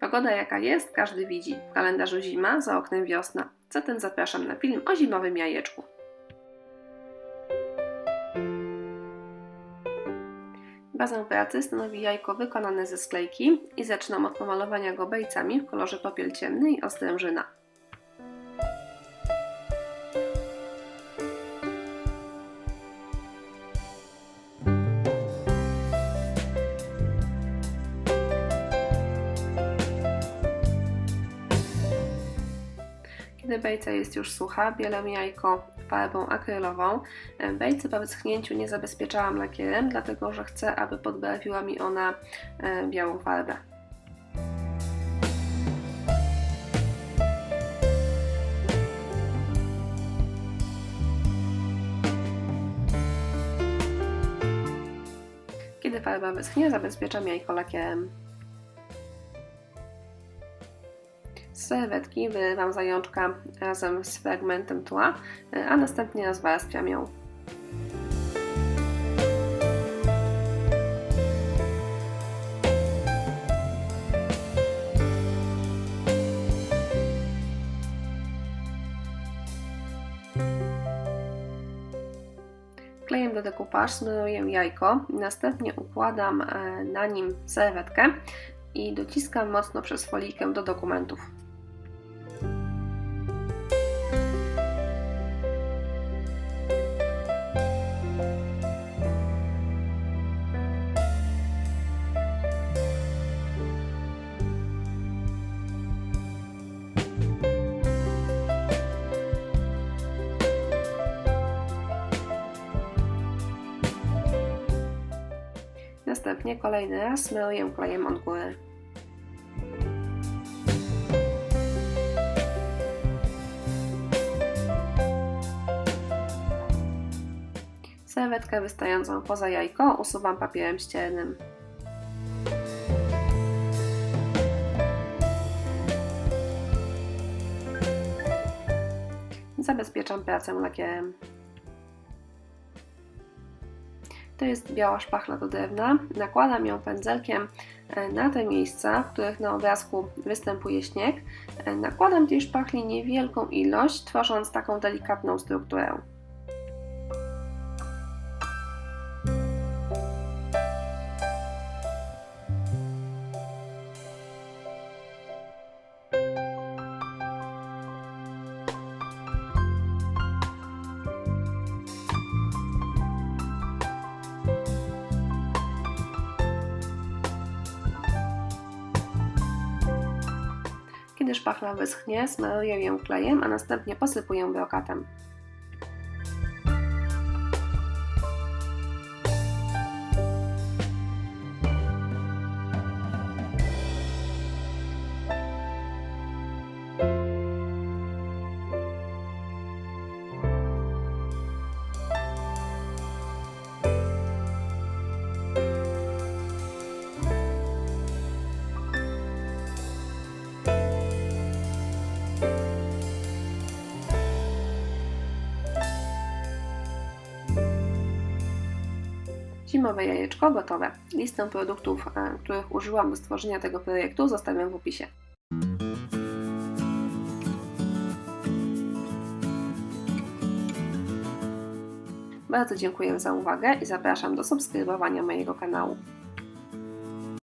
Pogoda jaka jest, każdy widzi. W kalendarzu zima, za oknem wiosna. Zatem zapraszam na film o zimowym jajeczku. Bazę pracy stanowi jajko wykonane ze sklejki i zaczynam od pomalowania go bejcami w kolorze popiel ciemny i ostrężyna. Kiedy bejca jest już sucha, bielę jajko farbą akrylową. Bejcy po wyschnięciu nie zabezpieczałam lakierem, dlatego że chcę, aby podbarwiła mi ona e, białą farbę. Kiedy farba wyschnie, zabezpieczam jajko lakierem. Serwetki wyrywam zajączka razem z fragmentem tła, a następnie rozwarstwiam ją. Klejem do dekupaż smaruję jajko, następnie układam e, na nim serwetkę i dociskam mocno przez folijkę do dokumentów. Następnie kolejny raz smaruję klejem od góry. Serwetkę wystającą poza jajko usuwam papierem ściernym. Zabezpieczam pracę lakierem. To jest biała szpachla do drewna. Nakładam ją pędzelkiem e, na te miejsca, w których na obrazku występuje śnieg. E, nakładam tej szpachli niewielką ilość, tworząc taką delikatną strukturę. Kiedy szpachla wyschnie, smaruję ją klejem, a następnie posypuję brokatem. Zimowe jajeczko gotowe. Listę produktów, e, których użyłam do stworzenia tego projektu zostawiam w opisie. Bardzo dziękuję za uwagę i zapraszam do subskrybowania mojego kanału.